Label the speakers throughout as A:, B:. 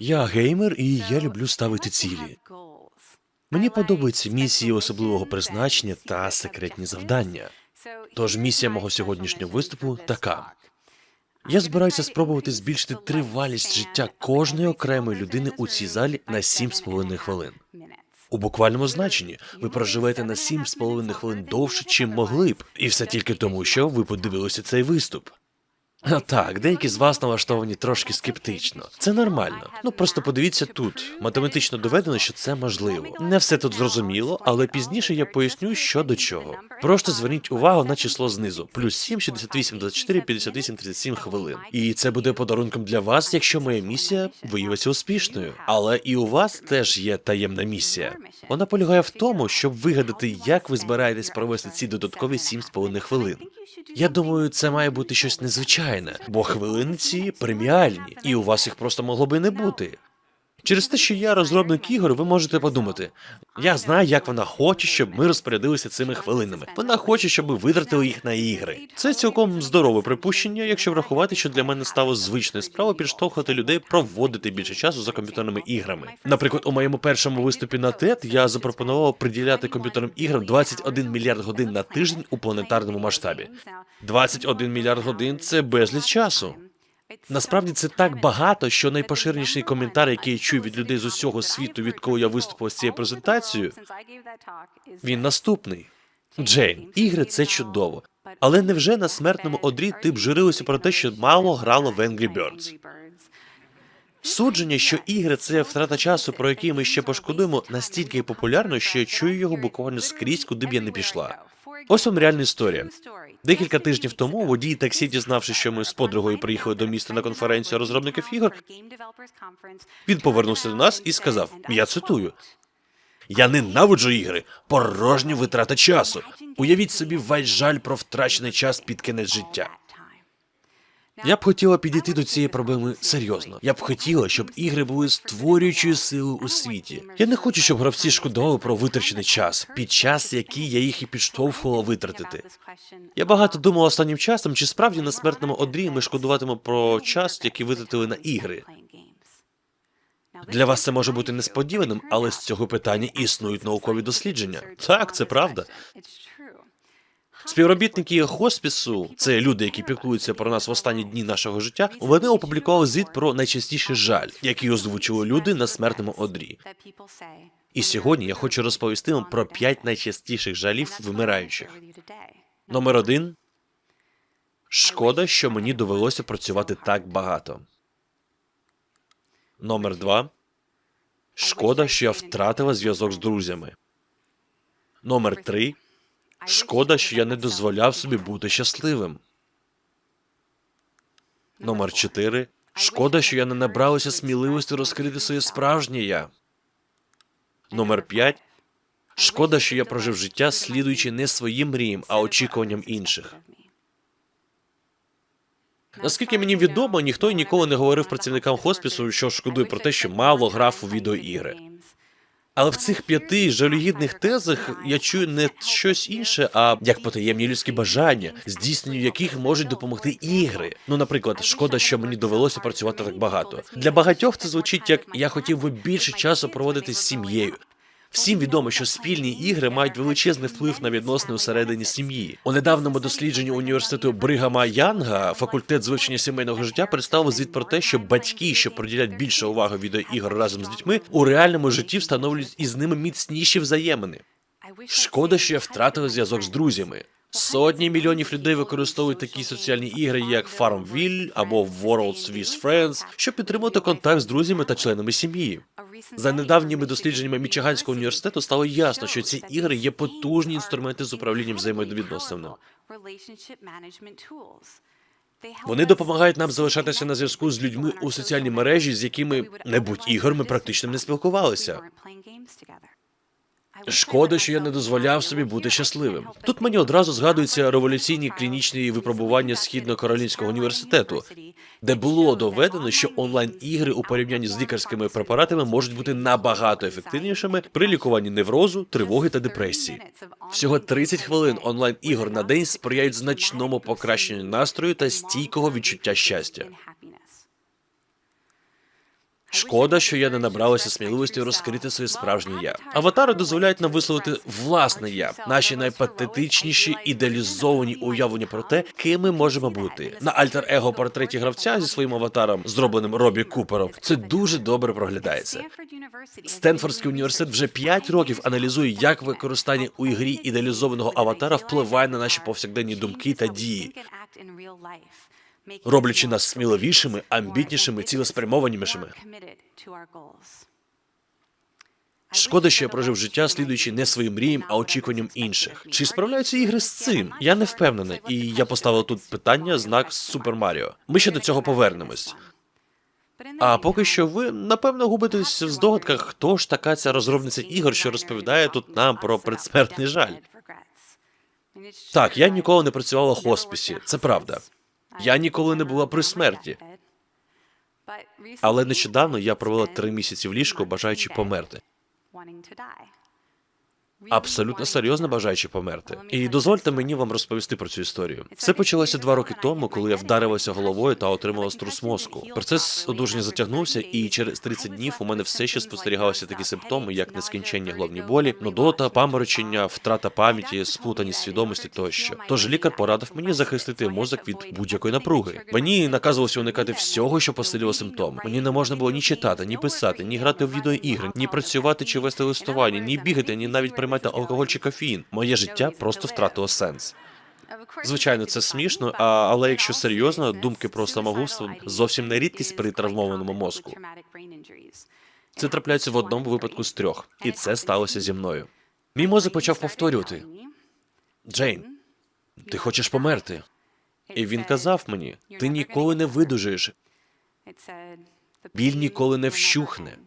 A: Я геймер і я люблю ставити цілі. Мені подобаються місії особливого призначення та секретні завдання. Тож місія мого сьогоднішнього виступу така. Я збираюся спробувати збільшити тривалість життя кожної окремої людини у цій залі на 7,5 хвилин. У буквальному значенні ви проживете на 7,5 хвилин довше, чим могли б, і все тільки тому, що ви подивилися цей виступ. Так, деякі з вас налаштовані трошки скептично. Це нормально. Ну просто подивіться тут. Математично доведено, що це можливо. Не все тут зрозуміло, але пізніше я поясню, що до чого. Просто зверніть увагу на число знизу: плюс 7, 68, 24, 58, 37 хвилин. І це буде подарунком для вас, якщо моя місія виявиться успішною. Але і у вас теж є таємна місія. Вона полягає в тому, щоб вигадати, як ви збираєтесь провести ці додаткові 7,5 хвилин. Я думаю, це має бути щось незвичайне, бо хвилини ці преміальні, і у вас їх просто могло би не бути. Через те, що я розробник ігор, ви можете подумати: я знаю, як вона хоче, щоб ми розпорядилися цими хвилинами. Вона хоче, щоб ми витратили їх на ігри. Це цілком здорове припущення, якщо врахувати, що для мене стало звичною справою підштовхувати людей проводити більше часу за комп'ютерними іграми. Наприклад, у моєму першому виступі на TED я запропонував приділяти комп'ютерним іграм 21 мільярд годин на тиждень у планетарному масштабі. 21 мільярд годин це безліч часу. Насправді це так багато, що найпоширеніший коментар, який я чую від людей з усього світу, відколи я виступив з цією презентацією, він наступний. Джейн, ігри це чудово. Але невже на смертному одрі ти б журилася про те, що мало грало в Angry Birds? Судження, що ігри це втрата часу, про який ми ще пошкодуємо, настільки популярно, що я чую його буквально скрізь, куди б я не пішла. Ось вам реальна історія. Декілька тижнів тому водій таксі, дізнавшись, що ми з подругою приїхали до міста на конференцію розробників ігор, він повернувся до нас і сказав: Я цитую: Я ненавиджу ігри, порожні витрата часу. Уявіть собі весь жаль про втрачений час під кінець життя. Я б хотіла підійти до цієї проблеми серйозно. Я б хотіла, щоб ігри були створюючою силою у світі. Я не хочу, щоб гравці шкодували про витрачений час під час, який я їх і підштовхувала витратити. Я багато думав останнім часом, чи справді на смертному одрі ми шкодуватимемо про час, який витратили на ігри. Для вас це може бути несподіваним, але з цього питання існують наукові дослідження. Так, це правда. Співробітники хоспісу, це люди, які піклуються про нас в останні дні нашого життя. Вони опублікували звіт про найчастіший жаль, який озвучили люди на смертному одрі. І сьогодні я хочу розповісти вам про п'ять найчастіших жалів вимираючих. Номер один шкода, що мені довелося працювати так багато. Номер два шкода, що я втратила зв'язок з друзями. Номер три шкода, що я не дозволяв собі бути щасливим. Номер чотири шкода, що я не набралася сміливості розкрити своє справжнє я. Номер п'ять шкода, що я прожив життя, слідуючи не своїм мріям, а очікуванням інших. Наскільки мені відомо, ніхто й ніколи не говорив працівникам хоспісу, що шкодує про те, що мало грав у відеоігри. Але в цих п'яти жалюгідних тезах я чую не щось інше, а як потаємні людські бажання, здійсненню яких можуть допомогти ігри. Ну, наприклад, шкода, що мені довелося працювати так багато. Для багатьох це звучить як я хотів би більше часу проводити з сім'єю. Всім відомо, що спільні ігри мають величезний вплив на відносини усередині сім'ї. У недавньому дослідженні університету Бригама Янга факультет з вивчення сімейного життя представив звіт про те, що батьки, що приділять більше уваги відеоігр разом з дітьми, у реальному житті встановлюють із ними міцніші взаємини. Шкода, що я втратила зв'язок з друзями. Сотні мільйонів людей використовують такі соціальні ігри, як Farmville або Worlds with Friends, щоб підтримувати контакт з друзями та членами сім'ї. За недавніми дослідженнями Мічиганського університету стало ясно, що ці ігри є потужні інструменти з управлінням взаємовідносинами. Вони допомагають нам залишатися на зв'язку з людьми у соціальній мережі, з якими не будь ігор ми практично не спілкувалися. Шкода, що я не дозволяв собі бути щасливим. Тут мені одразу згадуються революційні клінічні випробування східно-каролінського університету, де було доведено, що онлайн-ігри у порівнянні з лікарськими препаратами можуть бути набагато ефективнішими при лікуванні неврозу, тривоги та депресії. Всього 30 хвилин онлайн-ігор на день сприяють значному покращенню настрою та стійкого відчуття щастя. Шкода, що я не набралася сміливості розкрити своє справжнє я. Аватари дозволяють нам висловити власне я, наші найпатетичніші ідеалізовані уявлення про те, ким ми можемо бути. На альтер-его портреті гравця зі своїм аватаром, зробленим Робі Купером, це дуже добре проглядається. Стенфордський університет вже 5 років аналізує, як використання у ігрі ідеалізованого аватара впливає на наші повсякденні думки та дії, роблячи нас сміливішими, амбітнішими, цілеспрямованішими. Шкода, що я прожив життя, слідуючи не своїм мріям, а очікуванням інших. Чи справляються ігри з цим? Я не впевнений, і я поставив тут питання знак Супер Маріо. Ми ще до цього повернемось. А поки що ви напевно губитесь в здогадках, хто ж така ця розробниця ігор, що розповідає тут нам про предсмертний жаль. Так, я ніколи не працювала в хосписі, це правда. Я ніколи не була при смерті. Але нещодавно я провела три місяці в ліжку, бажаючи померти. Абсолютно серйозно бажаючи померти. І дозвольте мені вам розповісти про цю історію. Все почалося два роки тому, коли я вдаривася головою та отримала струс мозку. Процес одужання затягнувся, і через 30 днів у мене все ще спостерігалися такі симптоми, як нескінченні головні болі, нудота, паморочення, втрата пам'яті, сплутаність свідомості тощо. Тож лікар порадив мені захистити мозок від будь-якої напруги. Мені наказувалося уникати всього, що посилювало симптоми. Мені не можна було ні читати, ні писати, ні грати в відеоігри, ні працювати чи вести листування, ні бігати, ні навіть приймати алкоголь чи кофеїн. Моє життя просто втратило сенс. Звичайно, це смішно, але якщо серйозно, думки про самогубство зовсім не рідкість при травмованому мозку. Це трапляється в одному випадку з трьох, і це сталося зі мною. Мій мозок почав повторювати: Джейн, ти хочеш померти. І він казав мені: ти ніколи не видужаєш, біль ніколи не вщухне.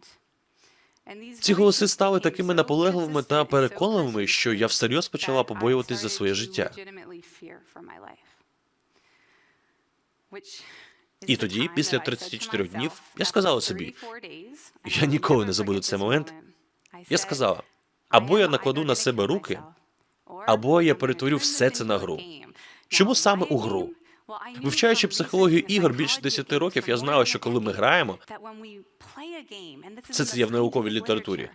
A: Ці голоси стали такими наполегливими та переконливими, що я всерйоз почала побоюватись за своє життя.
B: І тоді, після 34 днів, я сказала собі, я ніколи не забуду цей момент. Я сказала,
A: або я накладу на себе руки, або я перетворю все це на гру. Чому саме у гру? Вивчаючи психологію ігор більше 10 років, я знала, що коли ми граємо,
B: це це є в науковій літературі.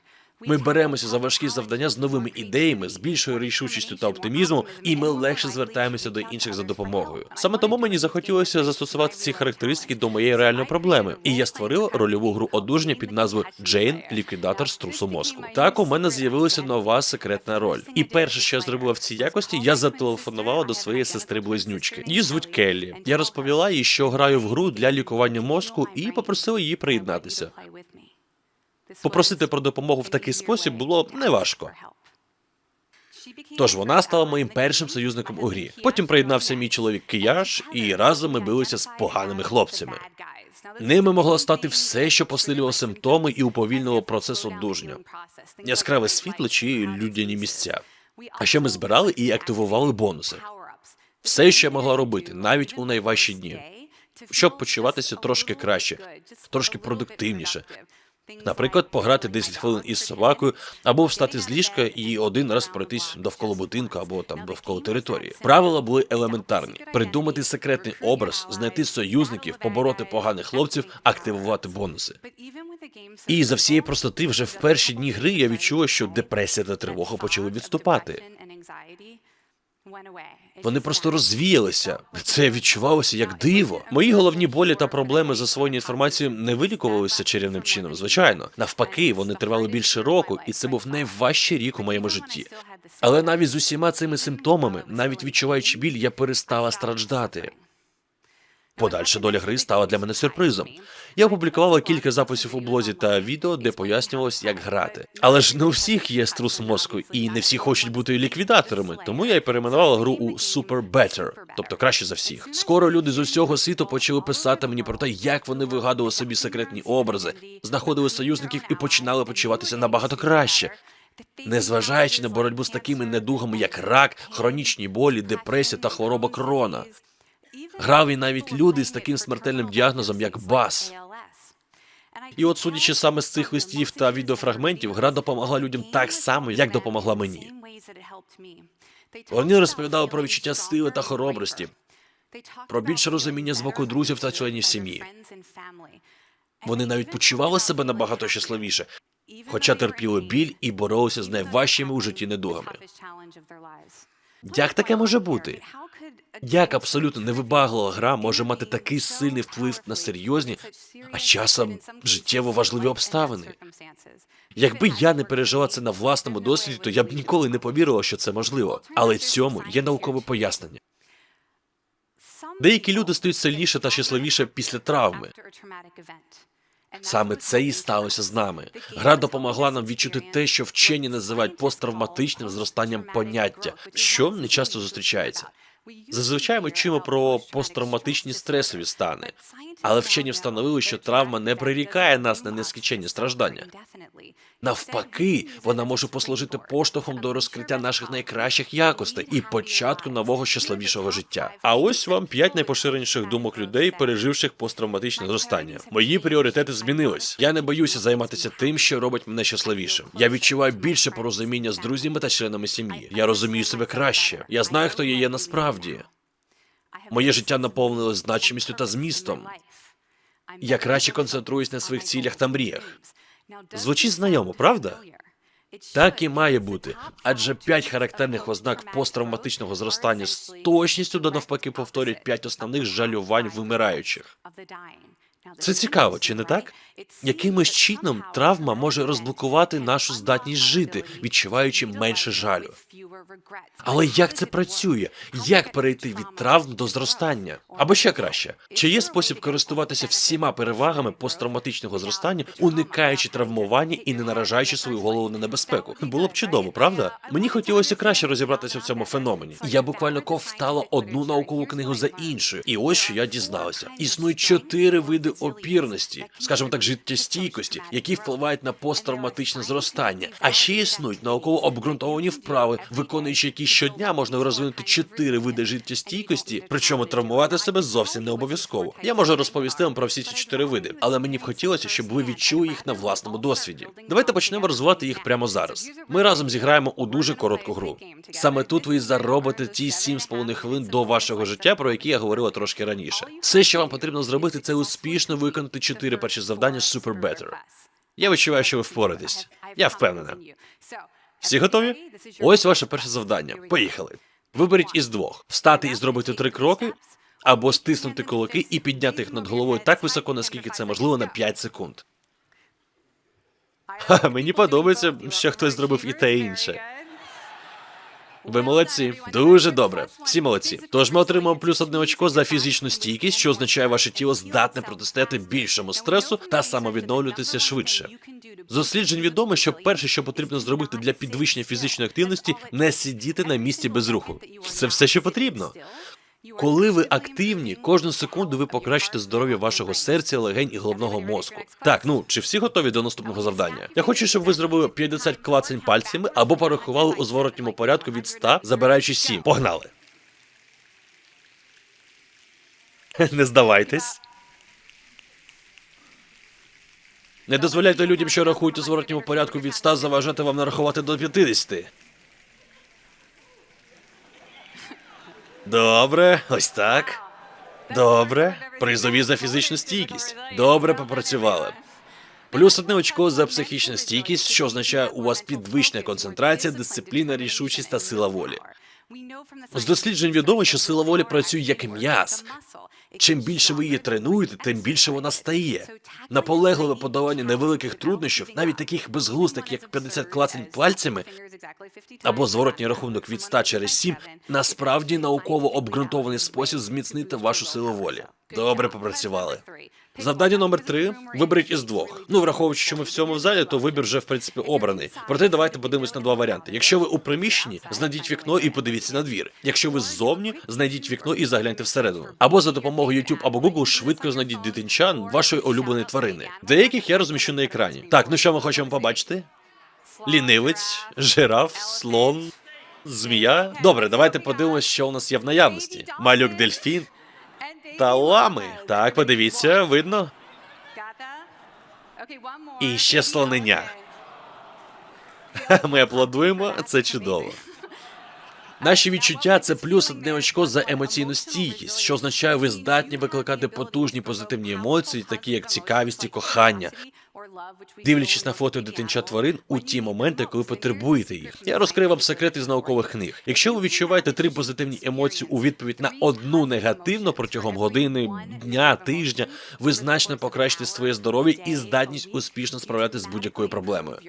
A: Ми беремося за важкі завдання з новими ідеями, з більшою рішучістю та оптимізмом, і ми легше звертаємося до інших за допомогою. Саме тому мені захотілося застосувати ці характеристики до моєї реальної проблеми, і я створила рольову гру одужання під назвою Джейн Ліквідатор струсу мозку. Так у мене з'явилася нова секретна роль. І перше, що я зробила в цій якості, я зателефонувала до своєї сестри близнючки. Її звуть Келлі. Я розповіла їй, що граю в гру для лікування мозку, і попросила її приєднатися. Попросити про допомогу в такий спосіб було неважко. Тож вона стала моїм першим союзником у грі. Потім приєднався мій чоловік Кияш, і разом ми билися з поганими хлопцями. Ними могло стати все, що посилювало симптоми і уповільнило процес одужання. Яскраве світло чи людяні місця. А ще ми збирали і активували бонуси. Все, що я могла робити, навіть у найважчі дні, щоб почуватися трошки краще, трошки продуктивніше. Наприклад, пограти 10 хвилин із собакою, або встати з ліжка і один раз пройтись довкола будинку або там довкола території. Правила були елементарні: придумати секретний образ, знайти союзників, побороти поганих хлопців, активувати бонуси. І за всієї простоти, вже в перші дні гри я відчула, що депресія та тривога почали відступати. Вони просто розвіялися. Це відчувалося як диво. Мої головні болі та проблеми з освоєння інформації не вилікувалися чарівним чином. Звичайно, навпаки, вони тривали більше року, і це був найважчий рік у моєму житті. Але навіть з усіма цими симптомами, навіть відчуваючи біль, я перестала страждати. Подальша доля гри стала для мене сюрпризом. Я опублікувала кілька записів у блозі та відео, де пояснювалось, як грати. Але ж не у всіх є струс мозку, і не всі хочуть бути ліквідаторами. Тому я й перейменувала гру у Super Better, тобто краще за всіх. Скоро люди з усього світу почали писати мені про те, як вони вигадували собі секретні образи, знаходили союзників і починали почуватися набагато краще. Незважаючи на боротьбу з такими недугами, як рак, хронічні болі, депресія та хвороба крона. Грав і навіть люди з таким смертельним діагнозом, як БАС. І от, судячи саме з цих листів та відеофрагментів, гра допомогла людям так само, як допомогла мені. Вони розповідали про відчуття сили та хоробрості, про більше розуміння з боку друзів та членів сім'ї. Вони навіть почували себе набагато щасливіше, хоча терпіли біль і боролися з найважчими у житті недугами. Як таке може бути? Як абсолютно невибаглива гра може мати такий сильний вплив на серйозні, а часом життєво важливі обставини? Якби я не пережила це на власному досвіді, то я б ніколи не повірила, що це можливо. Але цьому є наукове пояснення. Деякі люди стають сильніше та щасливіше після травми. Саме це і сталося з нами. Гра допомогла нам відчути те, що вчені називають посттравматичним зростанням поняття, що не часто зустрічається. Зазвичай ми чуємо про посттравматичні стресові стани, але вчені встановили, що травма не прирікає нас на нескінченні страждання. Навпаки, вона може послужити поштовхом до розкриття наших найкращих якостей і початку нового щасливішого життя. А ось вам п'ять найпоширеніших думок людей, переживших посттравматичне зростання. Мої пріоритети змінились. Я не боюся займатися тим, що робить мене щасливішим. Я відчуваю більше порозуміння з друзями та членами сім'ї. Я розумію себе краще. Я знаю, хто я є насправді. Моє життя наповнилось значимістю та змістом. Я краще концентруюсь на своїх цілях та мріях. Звучить знайомо, правда? Так і має бути, адже п'ять характерних ознак посттравматичного зростання з точністю до навпаки повторюють п'ять основних жалювань вимираючих. Це цікаво, чи не так? Якимось чином травма може розблокувати нашу здатність жити, відчуваючи менше жалю. Але як це працює? Як перейти від травм до зростання? Або ще краще, чи є спосіб користуватися всіма перевагами посттравматичного зростання, уникаючи травмування і не наражаючи свою голову на небезпеку? Було б чудово, правда? Мені хотілося краще розібратися в цьому феномені. Я буквально ковтала одну наукову книгу за іншою, і ось що я дізналася: існують чотири види опірності, скажімо так, життєстійкості, які впливають на посттравматичне зростання. А ще існують науково обґрунтовані вправи, виконуючи які щодня можна розвинути чотири види життєстійкості, причому травмувати себе зовсім не обов'язково. Я можу розповісти вам про всі ці чотири види, але мені б хотілося, щоб ви відчули їх на власному досвіді. Давайте почнемо розвивати їх прямо зараз. Ми разом зіграємо у дуже коротку гру. Саме тут ви заробите ті 7,5 хвилин до вашого життя, про які я говорила трошки раніше. Все, що вам потрібно зробити, це успішно виконати чотири перші завдання Super Better. Я відчуваю, що ви впораєтесь. Я впевнена. Всі готові? Ось ваше перше завдання. Поїхали. Виберіть із двох: встати і зробити три кроки, або стиснути кулаки і підняти їх над головою так високо, наскільки це можливо, на 5 секунд. Ха, мені подобається, що хтось зробив і те і інше. Ви молодці, дуже добре. Всі молодці. Тож ми отримаємо плюс одне очко за фізичну стійкість, що означає, ваше тіло здатне протистояти більшому стресу та самовідновлюватися швидше. З досліджень відомо, що перше, що потрібно зробити для підвищення фізичної активності, не сидіти на місці без руху. Це все, що потрібно. Коли ви активні, кожну секунду ви покращите здоров'я вашого серця, легень і головного мозку. Так, ну чи всі готові до наступного завдання? Я хочу, щоб ви зробили 50 клацань пальцями або порахували у зворотньому порядку від 100, забираючи 7. Погнали. Не здавайтесь. Не дозволяйте людям, що рахують у зворотньому порядку від 100, заважати вам нарахувати до 50. Добре, ось так. Добре. Призові за фізичну стійкість. Добре попрацювали. Плюс одне очко за психічну стійкість, що означає у вас підвищена концентрація, дисципліна, рішучість та сила волі. З досліджень відомо, що сила волі працює як м'яз. Чим більше ви її тренуєте, тим більше вона стає. Наполегливе подолання невеликих труднощів, навіть таких безглуздих, як 50 клацень пальцями, або зворотній рахунок від 100 через 7, насправді науково обґрунтований спосіб зміцнити вашу силу волі. Добре попрацювали. Завдання номер три виберіть із двох. Ну, враховуючи, що ми в цьому залі, то вибір вже в принципі обраний. Проте давайте подивимось на два варіанти. Якщо ви у приміщенні, знайдіть вікно і подивіться на двір. Якщо ви ззовні, знайдіть вікно і загляньте всередину. Або за допомогою YouTube або Google швидко знайдіть дитинчан вашої улюбленої тварини. Деяких я розміщу на екрані. Так, ну що ми хочемо побачити? Лінивець, жираф, слон, змія. Добре, давайте подивимось, що у нас є в наявності. Малюк дельфін та лами. Так, подивіться, видно. І ще слонення. Ми аплодуємо, це чудово. Наші відчуття це плюс одне очко за емоційну стійкість, що означає, ви здатні викликати потужні позитивні емоції, такі як цікавість і кохання, дивлячись на фото дитинчат тварин у ті моменти, коли потребуєте їх. Я розкрив вам секрети з наукових книг. Якщо ви відчуваєте три позитивні емоції у відповідь на одну негативну протягом години, дня, тижня, ви значно покращите своє здоров'я і здатність успішно справлятися з будь-якою проблемою.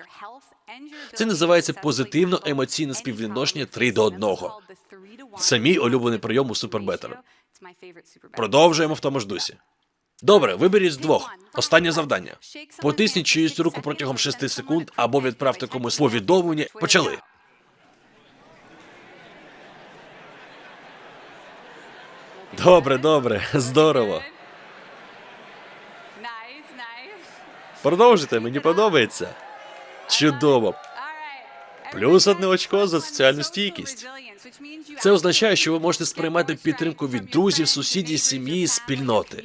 B: Це називається позитивно емоційне співвідношення 3 до 1.
A: Це мій улюблений прийом у Супербетер.
B: Продовжуємо.
A: Продовжуємо в тому ж дусі. Добре, виберіть з двох. Останнє завдання. Потисніть чиюсь руку протягом 6 секунд або відправте комусь повідомлення. Почали. Добре, добре, здорово. Продовжуйте, мені подобається. Чудово. Плюс одне очко за соціальну стійкість. Це означає, що ви можете сприймати підтримку від друзів, сусідів, сім'ї, спільноти.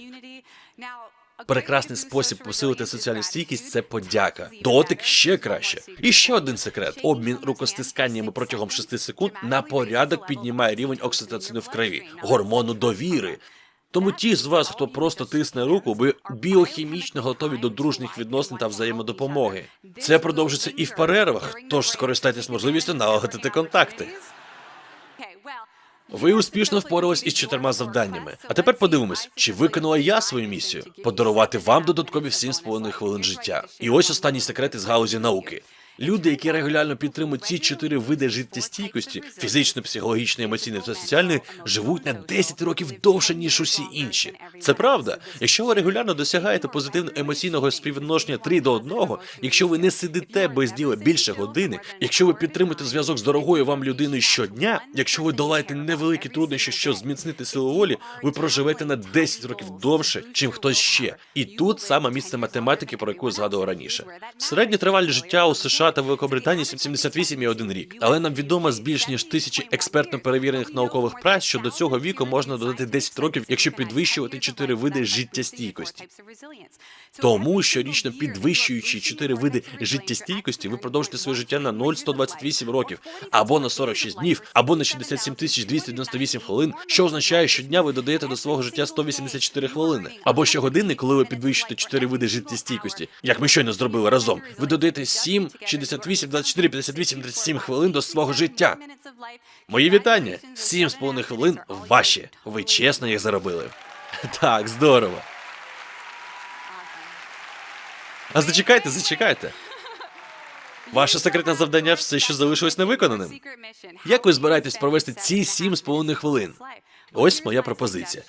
A: Прекрасний спосіб посилити соціальну стійкість це подяка. Дотик ще краще. І ще один секрет: обмін рукостисканнями протягом 6 секунд на порядок піднімає рівень окситоцину в крові, гормону довіри. Тому ті з вас, хто просто тисне руку, ви біохімічно готові до дружніх відносин та взаємодопомоги. Це продовжиться і в перервах, тож скористайтесь можливістю налагодити контакти. Ви успішно впорались із чотирма завданнями. А тепер подивимось, чи виконала я свою місію подарувати вам додаткові 7,5 хвилин життя. І ось останні секрети з галузі науки. Люди, які регулярно підтримують ці чотири види життєстійкості фізично, психологічно, емоційно та соціально, живуть на 10 років довше ніж усі інші. Це правда. Якщо ви регулярно досягаєте позитивно емоційного співвідношення 3 до 1, якщо ви не сидите без діла більше години, якщо ви підтримуєте зв'язок з дорогою вам людиною щодня, якщо ви долаєте невеликі труднощі, щоб зміцнити силу волі, ви проживете на 10 років довше, чим хтось ще. І тут саме місце математики, про яку я згадував раніше. Середня тривалість життя у США та Великобританії 78,1 рік. Але нам відомо з більш ніж тисячі експертно перевірених наукових праць, що до цього віку можна додати 10 років, якщо підвищувати чотири види життєстійкості. Тому щорічно підвищуючи чотири види життєстійкості, ви продовжите своє життя на 0,128 років, або на 46 днів, або на 67 тисяч 298 хвилин, що означає, що дня ви додаєте до свого життя 184 хвилини. Або щогодини, коли ви підвищуєте чотири види життєстійкості, як ми щойно зробили разом, ви додаєте 7, 68, 24, 58, 37 хвилин до свого життя. Мої вітання! 7,5 хвилин ваші. Ви чесно їх заробили. Так, здорово. А зачекайте, зачекайте. Ваше секретне завдання все ще залишилось невиконаним. Як ви збираєтесь провести ці 7,5 хвилин? Ось моя пропозиція.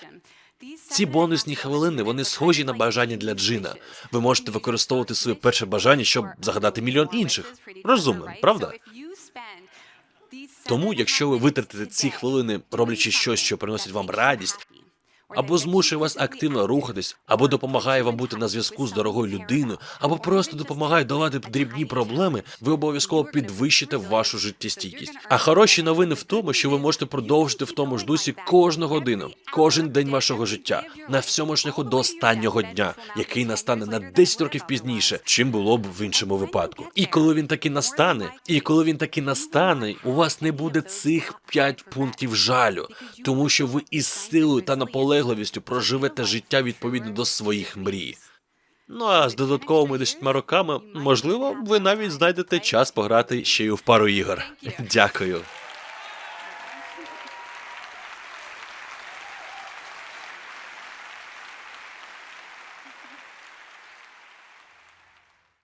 A: Ці бонусні хвилини вони схожі на бажання для джина. Ви можете використовувати своє перше бажання, щоб загадати мільйон інших. Розумно, правда? Тому, якщо ви витратите ці хвилини, роблячи щось, що приносить вам радість, або змушує вас активно рухатись, або допомагає вам бути на зв'язку з дорогою людиною, або просто допомагає долати дрібні проблеми, ви обов'язково підвищите вашу життєстійкість. А хороші новини в тому, що ви можете продовжити в тому ж дусі кожну годину, кожен день вашого життя, на всьому шляху до останнього дня, який настане на 10 років пізніше, чим було б в іншому випадку. І коли він таки настане, і коли він таки настане, у вас не буде цих 5 пунктів жалю, тому що ви із силою та наполегливістю проживете життя відповідно до своїх мрій. Ну а з додатковими 10 роками, можливо, ви навіть знайдете час пограти ще й у пару ігор. Дякую.